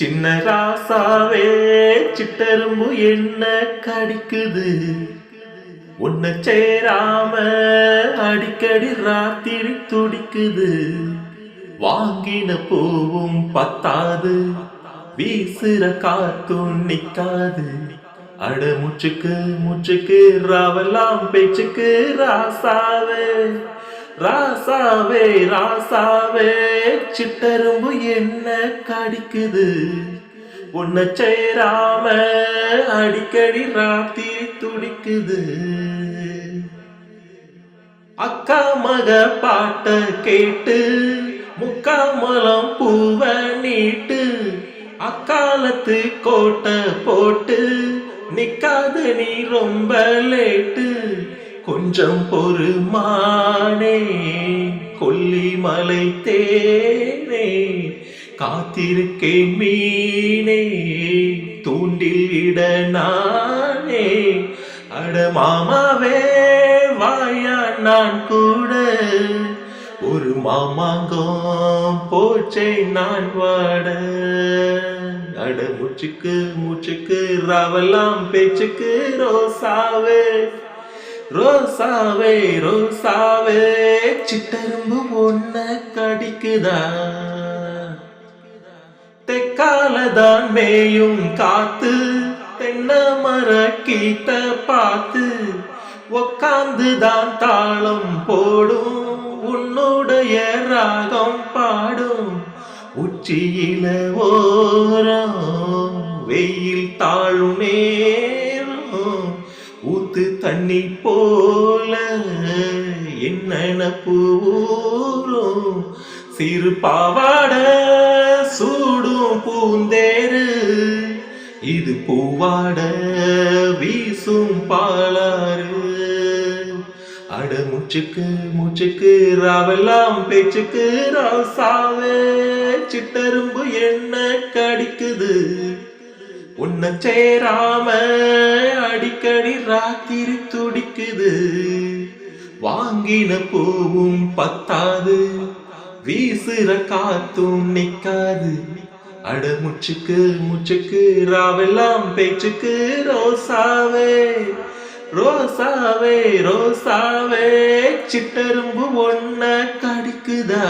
சின்ன ராசாவே சிட்டரும்பு என்ன கடிக்குது? உன்னை சேராம அடிக்கடி ராத்திரி துடிக்குது. வாங்கின பூவும் பத்தாது வீசுற காத்தும் நிக்காது. அட முச்சுக்கு முச்சுக்கு ராவெல்லாம் பேச்சுக்கு ராசாவே. ராசாவே ராசாவே சிட்டரும்பு என்ன கடிக்குது? உன்னை சேராம அடிக்கடி ராத்திரி துடிக்குது. அக்கா மக பாட்ட கேட்டு முக்காமலம் பூவ நீட்டு அக்காலத்து கோட்டை போட்டு நிக்காது நீ ரொம்ப லேட்டு. கொஞ்சம் பொறுமானே கொல்லிமலை தேனே காத்திருக்கேன் மீனே தூண்டில் இட நானே. அட மாமாவே வாயா நான் கூட ஒரு மாமாங்கம் போச்சை நான் வாட. அட மூச்சுக்கு மூச்சுக்கு ராவெல்லாம் பேச்சுக்கு ரோசாவே. ரோசாவே ரோசாவே சிட்டரும்பு ஒன்ன கடிக்குதா? தெக்காலதான் மேயும் காத்து தென்ன மர கீத்த பார்த்து உக்காந்துதான் தாளம் போடும் உன்னுடைய ராகம் பாடும். உச்சியில ஓரம் வெயில் தாழுமே தண்ணி போல என்ன பூரும் சிறு பாவாட சூடும் பூந்தேரு. இது பூவாட வீசும் பாலாறு. அட மூச்சுக்கு மூச்சுக்கு ராவெல்லாம் பேச்சுக்கு ராசாவே. சிட்டரும்பு என்ன கடிக்குது? உன்னை சேராம அடிக்கடி ராத்திரி துடிக்குது. வாங்கின பூவும் பத்தாது வீசுற காத்தும் நிக்காது. அட முச்சுக்கு முச்சுக்கு ராவெல்லாம் பேச்சுக்கு ரோசாவே ரோசாவே ரோசாவே சிட்டரும்பு ஒன்ன கடிக்குதா?